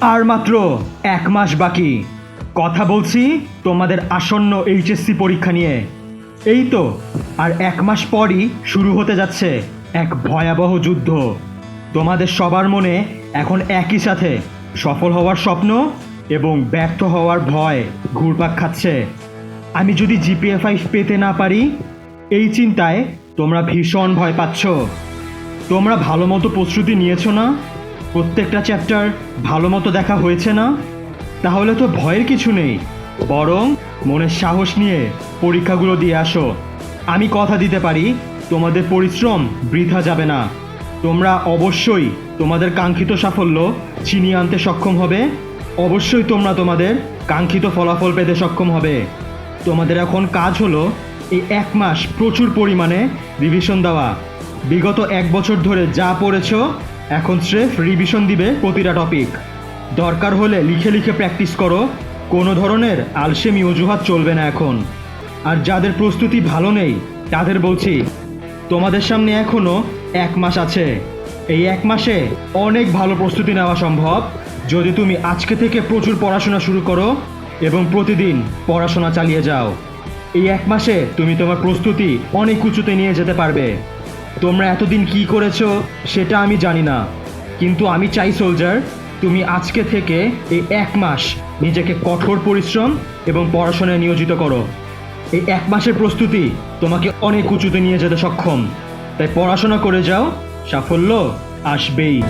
আর মাত্র এক মাস বাকি। কথা বলছি তোমাদের আসন্ন এইচএসসি পরীক্ষা নিয়ে। এই তো, আর এক মাস পরই শুরু হতে যাচ্ছে এক ভয়াবহ যুদ্ধ। তোমাদের সবার মনে এখন একই সাথে সফল হওয়ার স্বপ্ন এবং ব্যর্থ হওয়ার ভয় ঘুরপাক খাচ্ছে। আমি যদি জিপিএ ফাইভ পেতে না পারি, এই চিন্তায় তোমরা ভীষণ ভয় পাচ্ছ। তোমরা ভালো মতো প্রস্তুতি নিয়েছো না? প্রত্যেকটা চ্যাপ্টার ভালো মতো দেখা হয়েছে না? তাহলে তো ভয়ের কিছু নেই। বরং মনের সাহস নিয়ে পরীক্ষাগুলো দিয়ে আসো। আমি কথা দিতে পারি, তোমাদের পরিশ্রম বৃথা যাবে না। তোমরা অবশ্যই তোমাদের কাঙ্ক্ষিত সাফল্য ছিনিয়ে আনতে সক্ষম হবে। অবশ্যই তোমরা তোমাদের কাঙ্ক্ষিত ফলাফল পেতে সক্ষম হবে। তোমাদের এখন কাজ হলো এই এক মাস প্রচুর পরিমাণে রিভিশন দেওয়া। বিগত এক বছর ধরে যা পড়েছ এখন স্রেফ রিভিশন দিবে প্রতিটা টপিক দরকার হলে লিখে লিখে প্র্যাকটিস করো, কোনো ধরনের আলসেমি অজুহাত চলবে না এখন। আর যাদের প্রস্তুতি ভালো নেই, তাদের বলছি, তোমাদের সামনে এখনও এক মাস আছে। এই এক মাসে অনেক ভালো প্রস্তুতি নেওয়া সম্ভব। যদি তুমি আজকে থেকে প্রচুর পড়াশোনা শুরু করো এবং প্রতিদিন পড়াশোনা চালিয়ে যাও, এই এক মাসে তুমি তোমার প্রস্তুতি অনেক উঁচুতে নিয়ে যেতে পারবে। তোমরা এতদিন কি করেছ সেটা আমি জানি না। কিন্তু আমি চাই, সোলজার, তুমি আজকে থেকে এই এক মাস নিজেকে কঠোর পরিশ্রম এবং পড়াশোনায় নিয়োজিত করো। এই এক মাসের প্রস্তুতি তোমাকে অনেক উঁচুতে নিয়ে যেতে সক্ষম। তাই পড়াশোনা করে যাও, সাফল্য আসবেই।